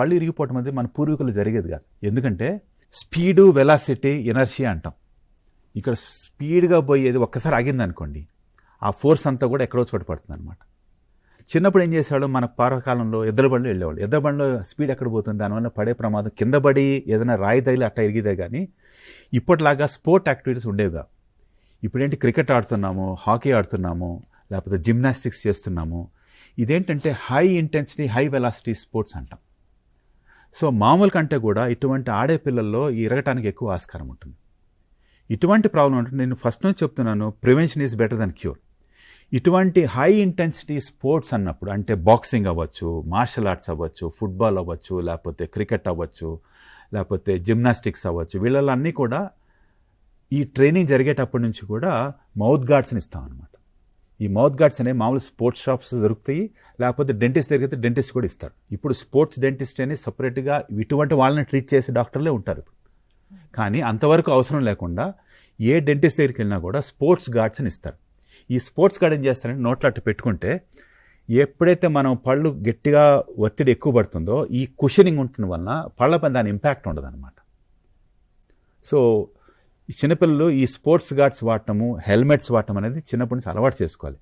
పళ్ళు ఇరిగిపోవటం అనేది మన పూర్వీకులు జరిగేది కాదు. ఎందుకంటే స్పీడు వెలాసిటీ ఎనర్జీ అంటాం. ఇక్కడ స్పీడ్గా పోయేది ఒక్కసారి ఆగింది అనుకోండి ఆ ఫోర్స్ అంతా కూడా ఎక్కడో చోట పడుతుంది అనమాట చిన్నప్పుడు ఏం చేసేవాళ్ళు? మన పాతకాలంలో ఎద్దుల బండ్లు వెళ్ళేవాళ్ళు. ఎద్దల బండ్లో స్పీడ్ ఎక్కడ పోతుంది? దానివల్ల పడే ప్రమాదం కింద పడి ఏదైనా రాయి తగిలి అట్ట ఇరిగితే కానీ ఇప్పటిలాగా స్పోర్ట్ యాక్టివిటీస్ ఉండేవిగా ఇప్పుడేంటి? క్రికెట్ ఆడుతున్నాము హాకీ ఆడుతున్నాము లేకపోతే జిమ్నాస్టిక్స్ చేస్తున్నాము. ఇదేంటంటే high intensity high velocity sports అంటాం. సో మామూలు కంటే కూడా ఇటువంటి ఆడే పిల్లల్లో ఈ ఇరగటానికి ఎక్కువ ఆస్కారం ఉంటుంది. ఇటువంటి ప్రాబ్లం ఉంటుంది నేను ఫస్ట్ నుంచి చెప్తున్నాను prevention is better than cure. ఇటువంటి హై ఇంటెన్సిటీ స్పోర్ట్స్ అన్నప్పుడు అంటే బాక్సింగ్ అవ్వచ్చు మార్షల్ ఆర్ట్స్ అవ్వచ్చు ఫుట్బాల్ అవ్వచ్చు లేకపోతే క్రికెట్ అవ్వచ్చు లేకపోతే జిమ్నాస్టిక్స్ అవ్వచ్చు వీళ్ళల్లో అన్నీ కూడా ఈ ట్రైనింగ్ జరిగేటప్పటి నుంచి కూడా మౌత్ గార్డ్స్ని ఇస్తాం అనమాట ఈ మౌత్ గార్డ్స్ అనేవి మామూలు స్పోర్ట్స్ షాప్స్ దొరుకుతాయి. లేకపోతే డెంటిస్ట్ దగ్గర డెంటిస్ట్ కూడా ఇస్తారు. ఇప్పుడు స్పోర్ట్స్ డెంటిస్ట్ అని సపరేట్గా ఇటువంటి వాళ్ళని ట్రీట్ చేసే డాక్టర్లే ఉంటారు ఇప్పుడు. కానీ అంతవరకు అవసరం లేకుండా ఏ డెంటిస్ట్ దగ్గరికి వెళ్ళినా కూడా స్పోర్ట్స్ గార్డ్స్ని ఇస్తారు. ఈ స్పోర్ట్స్ గార్డ్ ఏం చేస్తారంటే నోట్లో అట్టు పెట్టుకుంటే ఎప్పుడైతే మనం పళ్ళు గట్టిగా ఒత్తిడి ఎక్కువ పడుతుందో ఈ కుషనింగ్ ఉంటుంది వలన పళ్ళపై దాని ఇంపాక్ట్ ఉండదు అనమాట సో ఈ చిన్నపిల్లలు ఈ స్పోర్ట్స్ గార్డ్స్ వాడటము హెల్మెట్స్ వాడటం అనేది చిన్నప్పటి నుంచి అలవాటు చేసుకోవాలి.